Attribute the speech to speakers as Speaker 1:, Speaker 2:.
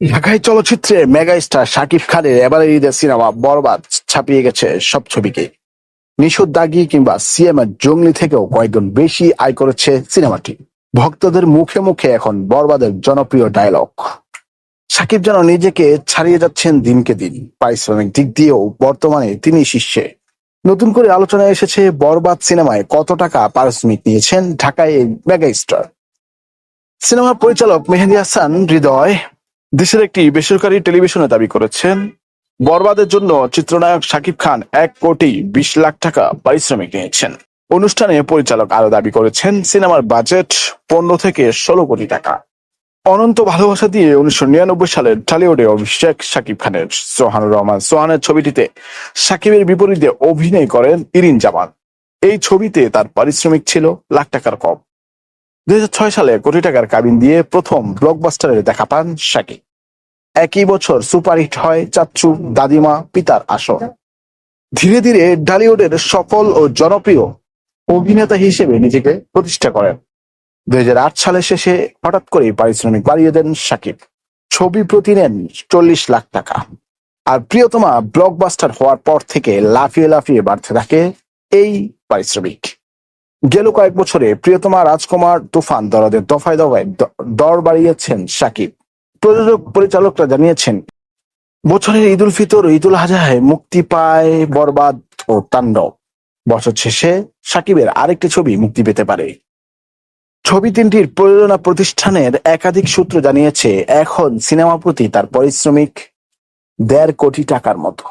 Speaker 1: ঢাকাই চলচ্চিত্রে mega star Shakib খানের এবারের ঈদের সিনেমা বরবাদ ছাপিয়ে গেছে সব ছবিকে। নিশুদ দাগি কিংবা সিএম এর জঙ্গলি থেকেও কয়েকগুণ বেশি আয় করেছে সিনেমাটি। ভক্তদের মুখে মুখে এখন বরবাদের জনপ্রিয় ডায়লগ। শাকিব যেন নিজেকে ছাড়িয়ে যাচ্ছেন দিনকে দিন। পারিশ্রমিক দিক দিয়েও বর্তমানে তিনি শীর্ষে। নতুন করে আলোচনায় এসেছে বরবাদ সিনেমায় কত টাকা পারিশ্রমিক নিয়েছেন ঢাকায় মেগা স্টার সিনেমার পরিচালক মেহেদি হাসান, হৃদয় দেশের একটি বেসরকারি টেলিভিশনে দাবি করেছেন, বরবাদের জন্য চিত্রনায়ক শাকিব খান এক কোটি বিশ লাখ টাকা পারিশ্রমিক নিয়েছেন। অনুষ্ঠানে পরিচালক আরও দাবি করেছেন, সিনেমার বাজেট পনেরো থেকে ষোলো কোটি টাকা। অনন্ত ভালোবাসা দিয়ে উনিশশো নিরানব্বই সালের টলিউডে অভিষেক শাকিব খানের সোহানুর রহমান সোহানের ছবিটিতে শাকিবের বিপরীতে অভিনয় করেন ইরিন জামান। এই ছবিতে তার পারিশ্রমিক ছিল লাখ টাকার কম। দুই হাজার ছয় সালে কোটি টাকার কাবিন দিয়ে প্রথম ব্লকবাস্টারে দেখা পান শাকিব। একই বছর সুপারহিট হয় চাচ্চু, দাদিমা, পিতার আসর। ধীরে ধীরে ডালিউডের সফল ও জনপ্রিয় অভিনেতা হিসেবে নিজেকে প্রতিষ্ঠা করেন। দু হাজার আট সালের শেষে হঠাৎ করে পারিশ্রমিক বাড়িয়ে দেন শাকিব। ছবি প্রতি নেন চল্লিশ লাখ টাকা। আর প্রিয়তমা ব্লকবাস্টার হওয়ার পর থেকে লাফিয়ে লাফিয়ে বাড়তে থাকে এই পারিশ্রমিক। গেল কয়েক বছরে প্রিয়তমা রাজকুমার তুফান দরদের দফায় দফায় দর বাড়িয়েছেন সাকিব। প্রযোজক পরিচালকরা জানিয়েছেন, বছরের ঈদ উল ফিতর ও ঈদ উল আজহায় মুক্তি পায় বরবাদ ও তাণ্ডব। বছর শেষে সাকিবের আরেকটি ছবি মুক্তি পেতে পারে। ছবি তিনটির প্রযোজনা প্রতিষ্ঠানের একাধিক সূত্র জানিয়েছে, এখন সিনেমা প্রতি তার পারিশ্রমিক দেড় কোটি টাকার মতো।